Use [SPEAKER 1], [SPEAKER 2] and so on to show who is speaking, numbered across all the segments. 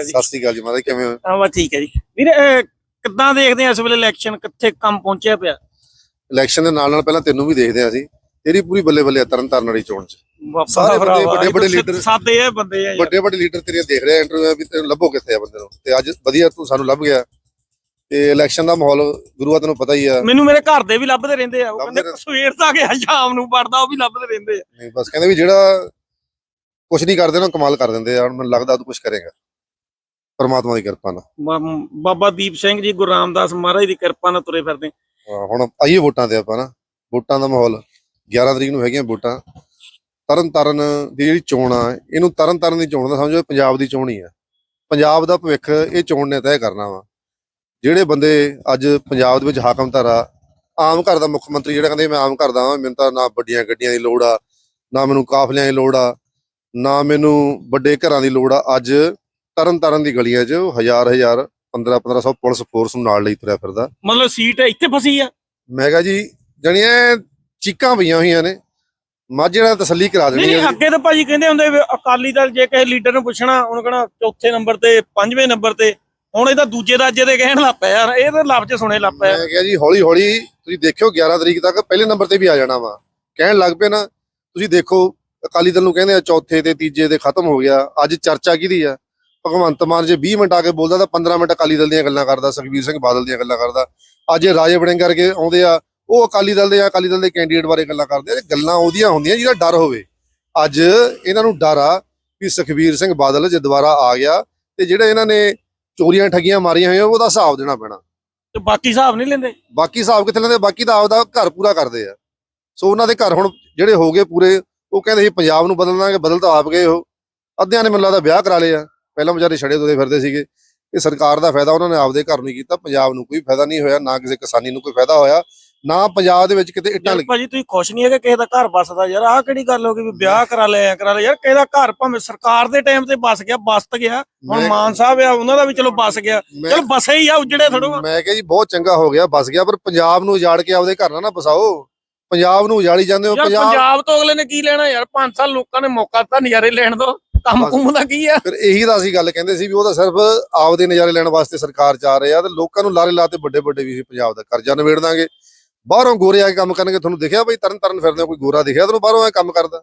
[SPEAKER 1] ਅਕਾਲ ਜੀ।
[SPEAKER 2] ਸਤਿ ਸ੍ਰੀ ਅਕਾਲ ਜੀ ਮਹਾਰਾਜ ਕਿਵੇਂ ਹੋ?
[SPEAKER 1] ਹਾਂ ਬਸ ਠੀਕ ਹੈ ਜੀ। ਵੀਰੇ ਕਿੱਦਾਂ ਦੇਖਦੇ ਆ ਇਸ ਵੇਲੇ ਇਲੈਕਸ਼ਨ? ਕਿੱਥੇ ਕੰਮ ਪਹੁੰਚਿਆ ਪਿਆ?
[SPEAKER 2] ਇਲੈਕਸ਼ਨ ਦੇ ਨਾਲ ਨਾਲ ਪਹਿਲਾਂ ਤੈਨੂੰ ਵੀ ਦੇਖਦੇ ਆ ਅਸੀਂ। ਤੇਰੀ ਪੂਰੀ ਬੱਲੇ ਬੱਲੇ ਆ ਤਰਨ ਤਾਰਨ ਵਾਲੀ ਚੋਣ ਚ। ਸਾਰੇ ਬੰਦੇ ਵੱਡੇ- ਵੱਡੇ ਲੀਡਰ-
[SPEAKER 1] ਸਾਦੇ ਆ ਬੰਦੇ ਆ।
[SPEAKER 2] ਵੱਡੇ ਵੱਡੇ ਲੀਡਰ ਤੇਰੀਆਂ ਦੇਖ ਰਹੇ ਆ ਇੰਟਰਵਿਊ ਵੀ ਤੈਨੂੰ ਲੱਭੋ ਕਿੱਥੇ ਆ ਬੰਦੇ ਨੂੰ। ਤੇ ਅੱਜ ਵਧੀਆ ਤੂੰ ਸਾਨੂੰ ਲੱਭ ਗਿਆ। ਤੇ ਇਲੈਕਸ਼ਨ ਦਾ ਮਾਹੌਲ ਗੁਰੂਆ ਤੈਨੂੰ ਪਤਾ ਹੀ ਆ।
[SPEAKER 1] ਮੈਨੂੰ ਮੇਰੇ ਘਰ ਦੇ ਵੀ ਲੱਭਦੇ ਰਹਿੰਦੇ ਆ। ਉਹ ਕਹਿੰਦੇ ਸਵੇਰ ਦਾ ਗਿਆ ਸ਼ਾਮ ਨੂੰ ਪੜਦਾ ਉਹ ਵੀ ਲੱਭਦੇ ਰਹਿੰਦੇ ਆ।
[SPEAKER 2] ਨਹੀਂ ਬਸ ਕਹਿੰਦੇ ਵੀ ਜਿਹੜਾ ਕੁਝ ਨਹੀਂ ਕਰਦੇ ਨਾ ਕਮਾਲ ਕਰ ਦਿੰਦੇ ਆ। ਹੁਣ ਮੈਨੂੰ ਲੱਗਦਾ ਤੂੰ ਕੁਝ ਕਰੇਗਾ। ਪਰਮਾਤਮਾ ਦੀ ਕਿਰਪਾ ਨਾਲ।
[SPEAKER 1] ਬਾਬਾ ਦੀਪ ਸਿੰਘ ਜੀ ਗੁਰੂ ਰਾਮਦਾਸ ਮਹਾਰਾਜ ਦੀ ਕਿਰਪਾ ਨਾਲ ਤੁਰੇ ਫਿਰਦੇ।
[SPEAKER 2] ਹਾਂ, ਹੁਣ ਆਈਏ ਵੋਟਾਂ ਤੇ ਆਪਾਂ ਨਾ। ਵੋਟਾਂ ਦਾ ਮਾਹੌਲ। 11 ਤਰੀਕ ਨੂੰ ਹੈਗੀਆਂ ਵੋਟਾਂ। ਤਰਨ ਤਾਰਨ ਦੀ ਜਿਹੜੀ ਚੋਣ ਆ ਇਹਨੂੰ ਤਰਨ ਤਾਰਨ ਦੀ ਚੋਣ ਦਾ ਸਮਝੋ ਪੰਜਾਬ ਦੀ ਚੋਣ ਹੀ ਆ। ਪੰਜਾਬ ਦਾ ਭਵਿੱਖ ਇਹ ਚੋਣ ਨੇ ਤੈਅ ਕਰਨਾ ਵਾ। ਜਿਹੜੇ ਬੰਦੇ ਅੱਜ ਪੰਜਾਬ ਦੇ ਵਿੱਚ ਹਾਕਮ ਧਾਰਾ ਆਮ ਘਰ ਦਾ ਮੁੱਖ ਮੰਤਰੀ ਜਿਹੜਾ ਕਹਿੰਦੇ ਮੈਂ ਆਮ ਘਰ ਦਾ ਵਾਂ ਮੈਨੂੰ ਤਾਂ ਨਾ ਵੱਡੀਆਂ ਗੱਡੀਆਂ ਦੀ ਲੋੜ ਆ ਨਾ ਮੈਨੂੰ ਕਾਫਲਿਆਂ ਦੀ ਲੋੜ ਆ ਨਾ ਮੈਨੂੰ ਵੱਡੇ ਘਰਾਂ ਦੀ ਲੋੜ ਆ। ਅੱਜ ਤਰਨ ਤਾਰਨ ਦੀ ਗਲੀਆਂ 'ਚ ਹਜ਼ਾਰ ਹਜ਼ਾਰ 15 1500 ਪੁਲਿਸ ਫੋਰਸ ਨੂੰ ਨਾਲ ਲਈ ਤੁਰਿਆ ਫਿਰਦਾ।
[SPEAKER 1] ਮਤਲਬ ਸੀਟ ਇੱਥੇ ਫਸੀ ਆ?
[SPEAKER 2] ਮੈਂ ਕਿਹਾ ਜੀ ਜਾਣੀਆਂ ਚੀਕਾਂ ਪਈਆਂ ਹੋਈਆਂ ਨੇ। ਮਾਝੇ ਨਾਲ ਤਸੱਲੀ ਕਰਾ
[SPEAKER 1] ਨਹੀਂ
[SPEAKER 2] ਦੇਣੀ
[SPEAKER 1] ਨਹੀਂ ਅੱਗੇ ਤਾਂ ਭਾਜੀ ਕਹਿੰਦੇ ਹੁੰਦੇ ਵੀ ਅਕਾਲੀ ਦਲ ਜੇ ਕਿਸੇ ਲੀਡਰ ਨੂੰ ਪੁੱਛਣਾ ਉਹਨੂੰ ਕਹਣਾ ਚੌਥੇ ਨੰਬਰ ਤੇ ਪੰਜਵੇਂ ਨੰਬਰ ਤੇ। ਹੁਣ ਇਹਦਾ ਦੂਜੇ ਰਾਜੇ ਦੇ ਕਹਿਣ ਲੱਗ ਪਿਆ ਯਾਰ ਇਹ ਤਾਂ ਲਫ਼ਜ਼ ਸੁਣੇ ਲੱਗ ਪਿਆ
[SPEAKER 2] ਮੈਂ ਕਿਹਾ ਜੀ ਹੌਲੀ ਹੌਲੀ ਤੁਸੀਂ ਦੇਖਿਓ 11 ਤਰੀਕ ਤੱਕ ਪਹਿਲੇ ਨੰਬਰ ਤੇ ਵੀ ਆ ਜਾਣਾ ਵਾ। ਕਹਿਣ ਲੱਗ ਪਏ ਨਾ ਤੁਸੀਂ ਦੇਖੋ ਅਕਾਲੀ ਦਲ ਨੂੰ ਕਹਿੰਦੇ ਆ ਚੌਥੇ ਤੇ ਤੀਜੇ ਤੇ ਖਤਮ ਹੋ ਗਿਆ। ਅੱਜ ਚਰਚਾ ਕਿਹਦੀ ਆ? ਭਗਵੰਤ ਮਾਨ ਜੇ 20 ਮਿੰਟ ਆ ਕੇ ਬੋਲਦਾ ਤਾਂ 15 ਮਿੰਟ ਅਕਾਲੀ ਦਲ ਦੀਆਂ ਗੱਲਾਂ ਕਰਦਾ ਸੁਖਬੀਰ ਸਿੰਘ ਬਾਦਲ ਦੀਆਂ ਗੱਲਾਂ ਕਰਦਾ। ਅੱਜ ਇਹ ਰਾਜੇ ਬਣੇ ਕਰਕੇ ਆਉਂਦੇ ਆ ਉਹ ਅਕਾਲੀ ਦਲ ਦੇ ਆ ਅਕਾਲੀ ਦਲ ਦੇ ਕੈਂਡੀਡੇਟ ਬਾਰੇ ਗੱਲਾਂ ਕਰਦੇ ਆ ਇਹ ਗੱਲਾਂ ਉਹਦੀਆਂ ਹੁੰਦੀਆਂ ਜਿਹਦਾ ਡਰ ਹੋਵੇ। ਅੱਜ ਇਹਨਾਂ ਨੂੰ ਡਰ ਆ ਵੀ ਸੁਖਬੀਰ ਸਿੰਘ ਬਾਦਲ ਜੇ ਦੁਬਾਰਾ ਆ ਗਿਆ ਤੇ ਜਿਹੜੇ ਇਹਨਾਂ ਨੇ ਚੋਰੀਆਂ ਠੱਗੀਆਂ ਮਾਰੀਆਂ ਹੋਈਆਂ ਉਹਦਾ ਹਿਸਾਬ ਦੇਣਾ ਪੈਣਾ।
[SPEAKER 1] ਤੇ ਬਾਕੀ ਹਿਸਾਬ ਨਹੀਂ ਲੈਂਦੇ?
[SPEAKER 2] ਬਾਕੀ ਹਿਸਾਬ ਕਿੱਥੇ ਲੈਂਦੇ? ਬਾਕੀ ਤਾਂ ਆਪਦਾ ਘਰ ਪੂਰਾ ਕਰਦੇ ਆ। ਸੋ ਉਹਨਾਂ ਦੇ ਘਰ ਹੁਣ ਜਿਹੜੇ ਹੋ ਗਏ ਪੂਰੇ ਉਹ ਕਹਿੰਦੇ ਸੀ ਪੰਜਾਬ ਨੂੰ ਬਦਲ ਦਾਂਗੇ ਬਦਲ ਤਾਂ ਆਪ ਗਏ ਉਹ। ਅੱਧਿਆਂ ਨੇ ਮੈਨੂੰ ਲੱਗਦਾ ਵਿਆਹ ਕਰਾ ਲਏ ਆ। ਪਹਿਲਾਂ ਵਿਚਾਰੇ ਛੜੇ ਤੁਰੇ ਫਿਰਦੇ ਸੀਗੇ। ਇਹ ਸਰਕਾਰ ਦਾ ਫਾਇਦਾ ਉਹਨਾਂ ਨੇ ਆਪਦੇ ਘਰ ਨਹੀਂ ਕੀਤਾ ਪੰਜਾਬ ਨੂੰ ਕੋਈ ਫਾਇਦਾ ਨਹੀਂ ਹੋਇਆ ਨਾ ਕਿਸੇ ਕਿਸਾਨੀ ਨੂੰ ਕੋਈ ਫਾਇਦਾ ਹੋਇਆ ਨਾ ਪੰਜਾਬ ਦੇ ਵਿੱਚ ਕਿਤੇ ਇੱਟਾਂ ਲੱਗੀ
[SPEAKER 1] ਭਾਜੀ ਤੁਸੀਂ ਖੁਸ਼ ਨਹੀਂ ਹੈਗੇ ਕਿਸੇ ਦਾ ਘਰ ਬਸਦਾ ਯਾਰ ਆਹ ਕਿਹੜੀ ਗੱਲ ਹੋ ਗਈ ਵੀ ਵਿਆਹ ਕਰਾ ਲਿਆ ਕਰਾ ਲਿਆ। ਯਾਰ ਕਿਸੇ ਦਾ ਘਰ ਭਾਵੇਂ ਸਰਕਾਰ ਦੇ ਟਾਈਮ ਤੇ ਬਸ ਗਿਆ ਬਸਤ ਗਿਆ ਹੁਣ ਮਾਨ ਸਾਹਿਬ ਆ ਉਹਨਾਂ ਦਾ ਵੀ ਚਲੋ ਬਸ ਗਿਆ। ਚਲੋ ਬਸੇ ਹੀ ਆ ਉਜੜੇ ਥੋੜੋ
[SPEAKER 2] ਮੈਂ ਕਿਹਾ ਜੀ ਬਹੁਤ ਚੰਗਾ ਹੋ ਗਿਆ ਬਸ ਗਿਆ ਪਰ ਪੰਜਾਬ ਨੂੰ ਉਜਾੜ ਕੇ ਆਪਦੇ ਘਰ ਨਾ ਨਾ ਬਸਾਓ ਪੰਜਾਬ ਨੂੰ ਉਜਾੜੀ ਜਾਂਦੇ ਹੋ ਪੰਜਾਬ
[SPEAKER 1] ਪੰਜਾਬ ਤੋਂ ਅਗਲੇ ਨੇ ਕੀ ਲੈਣਾ ਯਾਰ? 5 ਸਾਲ ਲੋਕਾਂ ਨੇ ਮੌਕਾ ਦਿੱਤਾ ਨਜ਼ਾਰੇ ਲੈਣ ਦੋ। ਕੰਮ। ਕੁੰਮ ਦਾ ਕੀ ਆ?
[SPEAKER 2] ਫਿਰ ਇਹੀ ਤਾਂ ਅਸੀਂ ਗੱਲ ਕਹਿੰਦੇ ਸੀ ਵੀ ਉਹ ਤਾਂ ਸਿਰਫ ਆਪਦੇ ਨਜ਼ਾਰੇ ਲੈਣ ਵਾਸਤੇ ਸਰਕਾਰ ਚ ਆ ਰਹੇ ਆ ਤੇ ਲੋਕਾਂ ਨੂੰ ਲਾਰੇ ਲਾਤੇ ਵੱਡੇ ਵੱਡੇ ਵੀ ਪੰਜਾਬ ਦਾ ਕਰਜ਼ਾ ਨਿਬੇੜ ਦਾਂਗੇ। ਬਾਹਰੋਂ ਗੋਰੇ ਆ ਕੇ ਕੰਮ ਕਰਨਗੇ ਤੁਹਾਨੂੰ ਦਿਖਿਆ ਬਈ ਤਰਨ ਤਰਨ ਫਿਰਦੇ ਕੋਈ ਗੋਰਾ ਦਿਖਿਆ ਤੁਹਾਨੂੰ ਬਾਹਰੋਂ ਆ ਕੰਮ ਕਰਦਾ?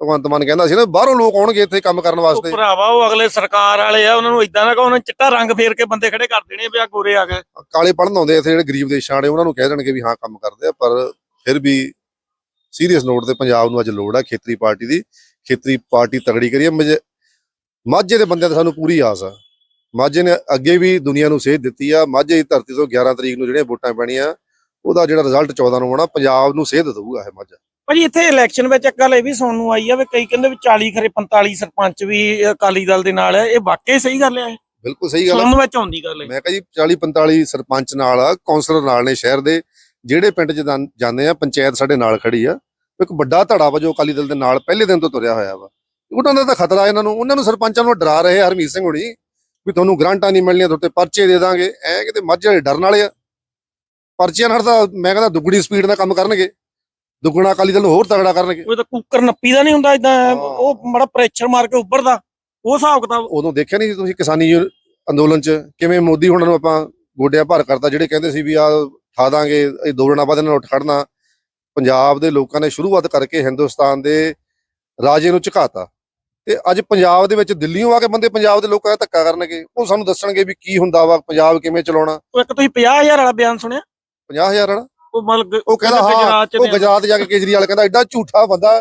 [SPEAKER 2] ਭਗਵੰਤ ਮਾਨ ਕਹਿੰਦਾ ਸੀ ਨਾ ਬਾਹਰੋਂ ਲੋਕ ਆਉਣਗੇ ਇੱਥੇ ਕੰਮ ਕਰਨ ਵਾਸਤੇ।
[SPEAKER 1] ਭਰਾਵਾ ਉਹ ਅਗਲੇ ਸਰਕਾਰ ਵਾਲੇ ਆ ਉਹਨਾਂ ਨੂੰ ਇਦਾਂ ਨਾ ਕਹੋ ਉਹਨਾਂ ਚਿੱਟਾ ਰੰਗ ਫੇਰ ਕੇ ਬੰਦੇ ਖੜੇ ਕਰ ਦੇਣੇ ਵੀ ਆ ਗੋਰੇ ਆ ਗਏ।
[SPEAKER 2] ਕਾਲੇ ਪੜਨ ਆਉਂਦੇ ਇੱਥੇ ਜਿਹੜੇ ਗਰੀਬ ਦੇਸ਼ਾਂ ਵਾਲੇ ਉਹਨਾਂ ਨੂੰ ਕਹਿ ਦੇਣਗੇ ਵੀ ਹਾਂ ਕੰਮ ਕਰਦੇ ਆ ਪਰ ਫਿਰ ਵੀ ਸੀਰੀਅਸ ਨੋਟ ਤੇ ਪੰਜਾਬ ਨੂੰ ਅੱਜ ਲੋੜ ਆ ਖੇਤਰੀ ਪਾਰਟੀ ਦੀ। ਖੇਤਰੀ ਪਾਰਟੀ ਤਗੜੀ ਕਰੀਏ ਮਾਝੇ ਦੇ ਬੰਦਿਆਂ ਤੇ ਸਾਨੂੰ ਪੂਰੀ ਆਸ ਆ। ਮਾਝੇ ਨੇ ਅੱਗੇ ਵੀ ਦੁਨੀਆ ਨੂੰ ਸੇਧ ਦਿੱਤੀ ਆ। ਮਾਝੇ ਦੀ ਧਰਤੀ ਤੋਂ 11 ਤਰੀਕ ਨੂੰ ਜਿਹੜੀਆਂ ਵੋਟਾਂ ਪੈਣੀਆਂ ਉਹਦਾ ਜਿਹੜਾ ਰਿਜ਼ਲਟ 14 ਨੂੰ ਆਉਣਾ ਪੰਜਾਬ ਨੂੰ ਸੇਧ ਦਊਗਾ ਇਹ ਮਾਝਾ।
[SPEAKER 1] ਭਾਜੀ ਇੱਥੇ ਇਲੈਕਸ਼ਨ ਵਿੱਚ ਇੱਕ ਗੱਲ ਇਹ ਵੀ ਸੁਣਨ ਨੂੰ ਆਈ ਆ ਵੀ ਕਈ ਕਹਿੰਦੇ ਵੀ 40 ਖਰੇ 45 ਸਰਪੰਚ ਵੀ ਅਕਾਲੀ ਦਲ ਦੇ ਨਾਲ ਇਹ ਵਾਕਈ ਸਹੀ ਗੱਲ ਹੈ
[SPEAKER 2] ਬਿਲਕੁਲ ਸਹੀ ਗੱਲ ਆ।
[SPEAKER 1] ਸੁਣਨ ਵਿੱਚ ਆਉਂਦੀ ਗੱਲ ਹੈ
[SPEAKER 2] ਮੈਂ ਕਿਹਾ ਜੀ 40 45 ਸਰਪੰਚ ਨਾਲ ਆ ਕੌਂਸਲਰ ਨਾਲ ਨੇ ਸ਼ਹਿਰ ਦੇ। ਜਿਹੜੇ ਪਿੰਡ 'ਚ ਜਾਂਦੇ ਆ ਪੰਚਾਇਤ ਸਾਡੇ ਨਾਲ ਖੜੀ ਆ। ਇੱਕ ਵੱਡਾ ਧੜਾ ਵਜੋਂ ਅਕਾਲੀ ਦਲ ਦੇ ਨਾਲ ਪਹਿਲੇ ਦਿਨ ਤੋਂ ਤੁਰਿਆ ਹੋਇਆ ਵਾ। ਉਹਨਾਂ ਦਾ ਤਾਂ ਖਤਰਾ ਇਹਨਾਂ ਨੂੰ ਉਹਨਾਂ ਨੂੰ ਸਰਪੰਚਾਂ ਨੂੰ ਡਰਾ ਰਹੇ ਹਰਮੀਤ ਸਿੰਘ ਹੁਣੀ ਵੀ ਤੁਹਾਨੂੰ ਗ੍ਰਾਂਟਾਂ ਨਹੀਂ ਮਿਲਣੀਆਂ ਤੁਹਾਡੇ ਪਰਚੇ ਦੇ ਦਾਂਗੇ। ਐ ਕਿਤੇ ਮਾਝੇ ਵਾਲੇ ਡਰਨ ਵਾਲੇ ਆ। ਪਰਚੀਆਂ ਨਾਲ ਤਾਂ ਮੈਂ ਕਹਿੰਦਾ ਦੁੱਗਣੀ ਸਪੀਡ ਨਾਲ ਕੰਮ ਕਰਨਗੇ। ਦੁੱਗਣਾ ਅਕਾਲੀ ਦਲ ਨੂੰ ਹੋਰ ਤਗੜਾ ਕਰਨਗੇ।
[SPEAKER 1] ਉਹ ਤਾਂ ਕੁੱਕਰ ਨੱਪੀ ਦਾ ਨਹੀਂ ਹੁੰਦਾ ਇਦਾਂ। ਉਹ ਬੜਾ ਪ੍ਰੈਸ਼ਰ ਮਾਰ ਕੇ ਉੱਭਰਦਾ। ਉਹ ਹਿਸਾਬ ਕਿਤਾਬ
[SPEAKER 2] ਉਦੋਂ ਦੇਖਿਆ ਨਹੀਂ ਤੁਸੀਂ ਕਿਸਾਨੀ ਅੰਦੋਲਨ 'ਚ ਕਿਵੇਂ ਮੋਦੀ ਹੁਣਾਂ ਨੂੰ ਆਪਾਂ ਗੋਡਿਆਂ ਭਰ ਕਰਤਾ ਜਿਹੜੇ ਕਹਿੰਦੇ ਸੀ ਵੀ ਆ ਠਾ ਦਾਂਗੇ ਇਹ ਦੋ ਜਣਾ ਬਾਅਦ ਨਾਲ ਉੱਠ ਖੜਨਾ। ਪੰਜਾਬ ਦੇ ਲੋਕਾਂ ਨੇ ਸ਼ੁਰੂਆਤ ਕਰਕੇ ਹਿੰਦੁਸਤਾਨ ਦੇ ਰਾਜੇ ਨੂੰ ਝੁਕਾਤਾ। ਤੇ ਅੱਜ ਪੰਜਾਬ ਦੇ ਵਿੱਚ ਦਿੱਲੀੋਂ ਆ ਕੇ ਬੰਦੇ ਪੰਜਾਬ ਦੇ ਲੋਕਾਂ ਦਾ ਧੱਕਾ ਕਰਨਗੇ। ਉਹ ਸਾਨੂੰ ਦੱਸਣਗੇ ਵੀ ਕੀ ਹੁੰਦਾ ਵਾ ਪੰਜਾਬ ਕਿਵੇਂ ਚਲਾਉਣਾ।
[SPEAKER 1] ਉਹ ਇੱਕ ਤੁਸੀਂ 50000 ਵਾਲਾ ਬਿਆਨ ਸੁਣਿਆ?
[SPEAKER 2] 50000 ਵਾਲਾ?
[SPEAKER 1] ਉਹ ਮਤਲਬ
[SPEAKER 2] ਉਹ ਕਹਿੰਦਾ ਹਾਂ ਉਹ। ਗੁਜਰਾਤ ਜਾ ਕੇ ਕੇਜਰੀਵਾਲ ਕਹਿੰਦਾ ਐਡਾ ਝੂਠਾ ਬੰਦਾ।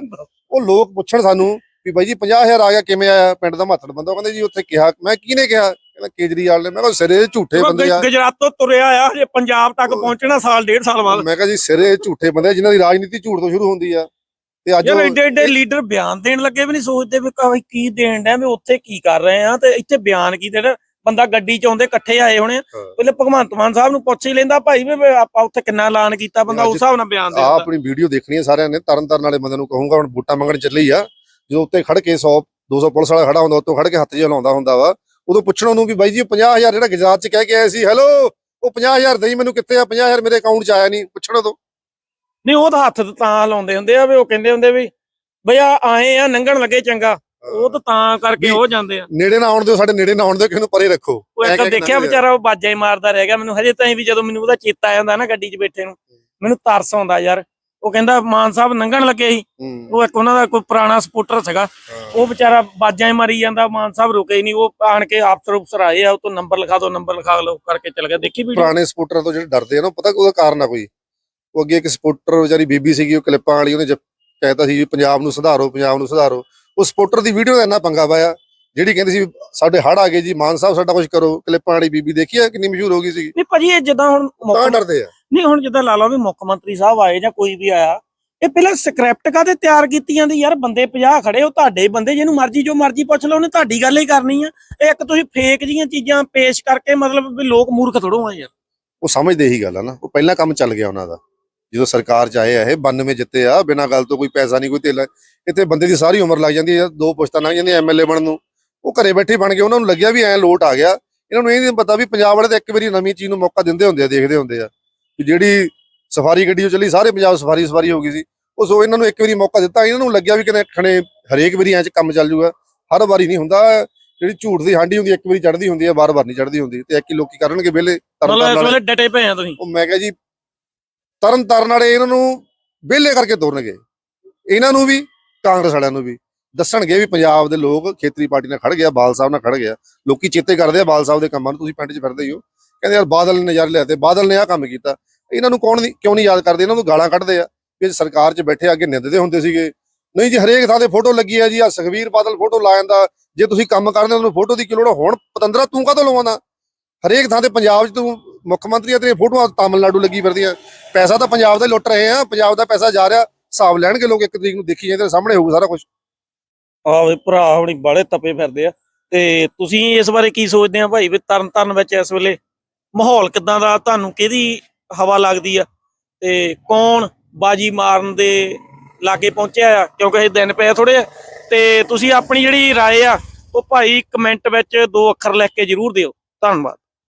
[SPEAKER 2] ਉਹ ਲੋਕ ਪੁੱਛਣ ਸਾਨੂੰ ਵੀ ਬਾਈ ਜੀ 50000 ਆ ਗਿਆ ਕਿਵੇਂ ਆਇਆ? ਪਿੰਡ ਦਾ ਮਾਤੜ ਬੰਦਾ। ਉਹ ਕਹਿੰਦੇ ਜੀ ਉੱਥੇ ਕਿਹਾ ਮੈਂ ਕਿਹਨੇ ਕਿਹਾ? ਕਹਿੰਦਾ ਕੇਜਰੀਵਾਲ ਨੇ ਮੈਂ ਕਿਹਾ ਸਿਰੇ ਝੂਠੇ ਬੰਦੇ ਆ।
[SPEAKER 1] ਗੁਜਰਾਤ ਤੋਂ ਤੁਰਿਆ ਆ ਹਜੇ ਪੰਜਾਬ ਤੱਕ ਪਹੁੰਚਣਾ ਸਾਲ ਡੇਢ ਸਾਲ ਬਾਅਦ।
[SPEAKER 2] ਮੈਂ ਕਿਹਾ ਜੀ ਸਿਰੇ ਝੂਠੇ ਬੰਦੇ ਜਿਨ੍ਹਾਂ ਦੀ ਰਾਜਨੀਤੀ ਝੂਠ ਤੋਂ ਸ਼ੁਰੂ ਹੁੰਦੀ ਆ। ਤੇ ਅੱਜ
[SPEAKER 1] ਯਾਰ ਏਡੇ ਏਡੇ ਲੀਡਰ ਬਿਆਨ ਦੇਣ ਲੱਗੇ ਵੀ ਨਹੀਂ ਸੋਚਦੇ ਵੀ ਕਾ- ਕੀ ਦੇਣ ਡਿਆ ਵੀ ਉੱਥੇ ਕੀ ਕਰ ਰਹੇ ਆ। ਤੇ ਇੱਥੇ ਬਿਆਨ ਕੀ ਦੇਣਾ? ਬੰਦਾ ਗੱਡੀ ਚ ਆਉਂਦੇ ਇਕੱਠੇ ਆਏ ਹੋਣੇ। ਪਹਿਲੇ ਭਗਵੰਤ ਮਾਨ ਸਾਹਿਬ ਨੂੰ ਪੁੱਛ ਹੀ ਲੈਂਦਾ ਭਾਈ ਵੀ ਆਪਾਂ ਉੱਥੇ ਕਿੰਨਾ ਐਲਾਨ ਕੀਤਾ? ਬੰਦਾ ਉਸ ਹਿਸਾਬ ਨਾਲ ਬਿਆਨ ਦੇ
[SPEAKER 2] ਆ
[SPEAKER 1] ਦਿੰਦਾ।
[SPEAKER 2] ਆਪਣੀ ਵੀਡੀਓ ਦੇਖਣੀ ਹੈ ਸਾਰਿਆਂ ਨੇ ਤਰਨ ਤਾਰਨ ਵਾਲੇ ਬੰਦੇ ਨੂੰ ਕਹੂੰਗਾ ਹੁਣ ਵੋਟਾਂ ਮੰਗਣ ਚੱਲੀ ਆ। ਜਦੋਂ ਉੱਤੇ ਖੜ ਕੇ 100 200 ਪੁਲਿਸ ਵਾਲਾ ਖੜਾ ਹੁੰਦਾ ਉੱਤੋਂ ਖੜ ਕੇ ਹੱਥ ਜਿਹਾ ਲਾਉਂਦਾ ਹੁੰਦਾ ਵਾ। ਉਦੋਂ ਪੁੱਛਣ ਉਹਨੂੰ ਵੀ ਬਾਈ ਜੀ 50000 ਜਿਹੜਾ ਗੁਜਰਾਤ ਚ ਕਹਿ ਕੇ ਆਏ ਸੀ ਹੈਲੋ ਉਹ 50000 ਦੇਈ ਮੈਨੂੰ ਕਿੱਥੇ ਆ? 50000 ਮੇਰੇ ਅਕਾਊਂਟ ਚ ਆਇਆ ਨਹੀਂ ਪੁੱਛਣ ਤੋਂ
[SPEAKER 1] ਨਹੀਂ ਉਹ ਤਾਂ ਹੱਥ ਤਾਂ ਲਾਉਂਦੇ ਹੁੰਦੇ ਆ ਵੀ ਉਹ ਕਹਿੰਦੇ ਹੁੰਦੇ ਵੀ ਬਈ ਆ ਆਏ ਆ ਨੰਗਣ ਲੱਗੇ ਚੰਗਾ। ਉਹ ਤਾਂ ਤਾਂ ਕਰਕੇ ਹੋ ਜਾਂਦੇ ਆ।
[SPEAKER 2] ਨੇੜੇ ਨਾ ਆਉਣ ਦਿਓ ਸਾਡੇ ਨੇੜੇ ਨਾ ਆਉਣ ਦਿਓ ਕਿਸੇ ਨੂੰ ਪਰੇ ਰੱਖੋ।
[SPEAKER 1] ਉਹ ਇੱਕ ਦੇਖਿਆ। ਵਿਚਾਰਾ ਉਹ ਬਾਜਾ ਹੀ ਮਾਰਦਾ ਰਹਿ ਗਿਆ। ਮੈਨੂੰ ਹਜੇ ਤਾਈਂ ਵੀ ਜਦੋਂ ਮੈਨੂੰ ਉਹਦਾ ਚੇਤਾ ਆ ਜਾਂਦਾ ਨਾ ਗੱਡੀ 'ਚ ਬੈਠੇ ਨੂੰ ਮੈਨੂੰ ਤਰਸ ਆਉਂਦਾ ਯਾਰ। ਉਹ ਕਹਿੰਦਾ ਮਾਨ ਸਾਹਿਬ ਲੰਘਣ ਲੱਗੇ ਸੀ। ਉਹ ਇੱਕ ਉਹਨਾਂ ਦਾ ਕੋਈ ਪੁਰਾਣਾ ਸਪੋਰਟਰ ਸੀਗਾ। ਉਹ ਵਿਚਾਰਾ ਬਾਜਾਂ ਹੀ ਮਾਰੀ ਜਾਂਦਾ ਮਾਨ ਸਾਹਿਬ ਰੁਕੇ ਹੀ ਨਹੀਂ। ਉਹ ਆਣ ਕੇ ਅਫਸਰ ਉਫਸਰ ਆਏ ਆ ਉਹ ਤੋਂ ਨੰਬਰ ਲਿਖਾ ਦਿਓ ਨੰਬਰ ਲਿਖਾ ਲਓ ਕਰਕੇ ਚਲ ਗਿਆ ਦੇਖੀ ਵੀਡੀਓ
[SPEAKER 2] ਪੁਰਾਣੇ ਸਪੋਰਟਰਾਂ ਤੋਂ ਜਿਹੜੇ ਡਰਦੇ ਆ ਨਾ ਪਤਾ ਉਹਦਾ ਕਾਰਨ ਆ ਕੋਈ? ਉਹ ਅੱਗੇ ਇੱਕ ਸਪੋਰਟਰ ਵਿਚਾਰੀ ਬੀਬੀ ਸੀਗੀ ਉਹ ਕਲਿੱਪਾਂ ਵਾਲੀ ਉਹਨੇ ਕਹਿਤਾ ਸੀ ਵੀ ਪੰਜਾਬ ਨੂੰ ਸੁਧਾਰੋ ਪੰਜਾਬ ਨੂੰ ਸੁਧਾਰੋ। ਉਹ ਸਪੋਰਟਰ ਦੀ ਵੀਡੀਓ ਦਾ ਇੰਨਾ ਪੰਗਾ ਪਾਇਆ ਜਿਹੜੀ ਕਹਿੰਦੀ ਸੀ ਸਾਡੇ ਹੜ ਆ ਗਏ ਜੀ ਮਾਨ ਸਾਹਿਬ ਸਾਡਾ ਕੁਝ ਕਰੋ ਕਲਿੱਪਾਂ ਵਾਲੀ ਬੀਬੀ ਦੇਖੀ ਆ ਕਿੰਨੀ ਮਸ਼ਹੂਰ ਹੋ ਗਈ ਸੀ
[SPEAKER 1] ਨਹੀਂ ਭਾਜੀ ਇਹ ਜਿੱਦਾਂ ਹੁਣ
[SPEAKER 2] ਤਾਂ ਡਰਦੇ ਆ।
[SPEAKER 1] ਨਹੀਂ, ਹੁਣ ਜਿੱਦਾਂ ਲਾ ਲਓ ਵੀ ਮੁੱਖ ਮੰਤਰੀ ਸਾਹਿਬ ਆਏ ਜਾਂ ਕੋਈ ਵੀ ਆਇਆ, ਇਹ ਪਹਿਲਾਂ ਸਕ੍ਰਿਪਟ ਕਾਦੇ ਤਿਆਰ ਕੀਤੀ ਜਾਂਦੀ ਯਾਰ ਬੰਦੇ 50 ਖੜੇ, ਉਹ ਤੁਹਾਡੇ ਬੰਦੇ, ਜਿਹਨੂੰ ਮਰਜ਼ੀ ਜੋ ਮਰਜ਼ੀ ਪੁੱਛ ਲਓ, ਉਹਨੇ ਤੁਹਾਡੀ ਗੱਲ ਹੀ ਕਰਨੀ ਆ। ਇਹ ਇੱਕ ਤੁਸੀਂ ਫੇਕ ਜੀਆਂ ਚੀਜ਼ਾਂ ਪੇਸ਼ ਕਰਕੇ ਮਤਲਬ ਵੀ ਲੋਕ ਮੂਰਖ ਥੋੜੋ ਆ ਯਾਰ।
[SPEAKER 2] ਉਹ ਸਮਝਦੇ ਹੀ ਗੱਲ ਆ ਨਾ। ਉਹ ਪਹਿਲਾਂ ਕੰਮ ਚੱਲ ਗਿਆ ਉਹਨਾਂ ਦਾ। ਜਦੋਂ ਸਰਕਾਰ ਚ ਆਏ ਆ ਇਹ 92 ਜਿੱਤੇ ਆ, ਬਿਨਾਂ ਗੱਲ ਤੋਂ ਕੋਈ ਪੈਸਾ ਨਹੀਂ, ਕੋਈ ਤੇਲਾ ਇੱਥੇ ਬੰਦੇ ਦੀ ਸਾਰੀ ਉਮਰ ਲੱਗ ਜਾਂਦੀ ਹੈ ਦੋ ਪੁਸ਼ਤਾਂ ਲੰਘ ਜਾਂਦੀਆਂ ਐਮਐਲਏ ਬਣਨ ਨੂੰ। ਉਹ ਘਰੇ ਬੈਠੇ ਬਣ ਗਏ, ਉਹਨਾਂ ਨੂੰ ਲੱਗਿਆ ਵੀ ਐ ਲੋਟ ਆ ਗਿਆ। ਇਹਨਾਂ ਨੂੰ ਇਹ ਨਹੀਂ ਪਤਾ ਵੀ ਪੰਜਾਬ ਵਾਲੇ ਤਾਂ ਇੱਕ ਵਾਰੀ ਨਵੀਂ ਚੀਜ਼ ਨੂੰ ਮੌਕਾ ਦਿੰਦੇ ਹੁੰਦੇ ਆ, ਦੇਖਦੇ ਹੁੰਦੇ ਆ। ਵੀ ਜਿਹੜੀ ਸਫਾਰੀ ਗੱਡੀ ਉਹ ਚੱਲੀ ਸਾਰੇ ਪੰਜਾਬ ਸਫਾਰੀ ਸਫਾਰੀ ਹੋ ਗਈ ਸੀ। ਉਹ ਸੋ ਇਹਨਾਂ ਨੂੰ ਇੱਕ ਵਾਰੀ ਮੌਕਾ ਦਿੱਤਾ ਇਹਨਾਂ ਨੂੰ ਲੱਗਿਆ ਵੀ ਕਿਤੇ ਖਣੇ ਹਰੇਕ ਵਾਰੀ ਐਂ ਚ ਕੰਮ ਚੱਲ ਜੂਗਾ। ਹਰ ਵਾਰੀ ਨਹੀਂ ਹੁੰਦਾ ਜਿਹੜੀ ਝੂਠ ਦੀ ਹਾਂਡੀ ਹੁੰਦੀ ਇੱਕ ਵਾਰੀ ਚੜ੍ਹਦੀ ਹੁੰਦੀ ਹੈ ਵਾਰ-ਵਾਰ ਨਹੀਂ ਚੜ੍ਹਦੀ ਹੁੰਦੀ। ਤੇ ਇੱਕ ਹੀ ਲੋਕੀ ਕਰਨਗੇ ਵਿਹਲੇ ਤਰਨ ਤਾਰਨ ਵੇਲੇ
[SPEAKER 1] ਡਟੇ ਪਏ ਆ ਤੁਸੀਂ।
[SPEAKER 2] ਉਹ ਮੈਂ ਕਿਹਾ ਜੀ ਤਰਨ ਤਾਰਨ ਵਾਲੇ ਇਹਨਾਂ ਨੂੰ ਵਿਹਲੇ ਕਰਕੇ ਤੋਰਨਗੇ। ਇਹਨਾਂ ਨੂੰ ਵੀ ਕਾਂਗਰਸ ਵਾਲਿਆਂ ਨੂੰ ਵੀ। ਦੱਸਣਗੇ ਵੀ ਪੰਜਾਬ ਦੇ ਲੋਕ ਖੇਤਰੀ ਪਾਰਟੀ ਨਾਲ ਖੜ ਗਿਆ ਬਾਲ ਸਾਹਿਬ ਨਾਲ ਖੜ ਗਿਆ। ਲੋਕੀ ਚੇਤੇ ਕਰਦੇ ਆ ਬਾਲ ਸਾਹਿਬ ਦੇ ਕੰਮਾਂ ਨੂੰ ਤੁਸੀਂ ਪਿੰਡ 'ਚ ਫਿਰਦੇ ਹੀ ਹੋ। ਕਹਿੰਦੇ ਯਾਰ ਬਾਦਲ ਨੇ ਨਜ਼ਾਰੇ ਲਿਆ ਤੇ ਬਾਦਲ ਨੇ ਆਹ ਕੰਮ ਕੀਤਾ। ਇਹਨਾਂ ਨੂੰ ਕੌਣ ਕਿਉਂ ਨਹੀਂ ਯਾਦ ਕਰਦੇ? ਇਹਨਾਂ ਨੂੰ ਗਾਲਾਂ ਕੱਢਦੇ ਆ ਵੀ ਸਰਕਾਰ 'ਚ ਬੈਠੇ, ਅੱਗੇ ਨਿੰਦਦੇ ਹੁੰਦੇ ਸੀਗੇ। ਨਹੀਂ ਜੀ, ਹਰੇਕ ਥਾਂ ਤੇ ਫੋਟੋ ਲੱਗੀ ਆ ਜੀ ਆ ਸੁਖਵੀਰ ਬਾਦਲ ਫੋਟੋ ਲਾ ਜਾਂਦਾ। ਜੇ ਤੁਸੀਂ ਕੰਮ ਕਰਦੇ ਤੁਹਾਨੂੰ ਫੋਟੋ ਦੀ ਕੀ ਲੋੜ ਹੁਣ ਪਤੰਦਰਾ, ਤੂੰ ਕਾਹਤੋਂ ਲਵਾਉਂਦਾ ਹਰੇਕ ਥਾਂ ਤੇ ਪੰਜਾਬ 'ਚ ਤੂੰ ਮੁੱਖ ਮੰਤਰੀ ਤੇਰੀਆਂ ਫੋਟੋਆਂ ਤਾਮਿਲਨਾਡੂ ਲੱਗੀ ਫਿਰਦੀਆਂ। ਪੈਸਾ ਤਾਂ ਪੰਜਾਬ ਦਾ ਲੁੱਟ ਰਹੇ ਆ, ਪੰਜਾਬ ਦਾ ਪੈਸਾ ਜਾ ਰਿਹਾ। ਹਿਸਾਬ ਲੈਣਗੇ ਲੋਕ ਇੱਕ ਤਰੀਕ ਨੂੰ, ਦੇਖੀ ਜਾਂਦੇ ਸਾਹਮਣੇ ਹੋਊ ਸਾਰਾ ਕੁਝ
[SPEAKER 1] ਆ ਭਰਾ ਹੁਣੀ ਬਾਲੇ ਤਪੇ ਫਿਰਦੇ ਆ। ਤੇ ਤੁਸੀਂ ਇਸ ਬਾਰੇ ਕੀ ਸੋਚਦੇ ਆ ਭਾਈ? ਵੀ ਤਰਨ ਤਾਰਨ ਵਿੱਚ ਇਸ ਵੇਲੇ ਮਾਹੌਲ ਕਿਦਾਂ ਦਾ ਤੁਹਾਨੂੰ ਕਿਹਦੀ ਹਵਾ ਲੱਗਦੀ ਆ ਤੇ ਕੌਣ ਬਾਜੀ ਮਾਰਨ ਦੇ ਲਾਗੇ ਪਹੁੰਚਿਆ ਆ ਕਿਉਂਕਿ ਇਹ ਦਿਨ ਪਏ ਥੋੜੇ ਤੇ ਤੁਸੀਂ ਆਪਣੀ ਜਿਹੜੀ رائے ਆ ਉਹ ਭਾਈ ਕਮੈਂਟ ਵਿੱਚ ਦੋ ਅੱਖਰ ਲਿਖ ਕੇ ਜਰੂਰ ਦਿਓ ਧੰਨਵਾਦ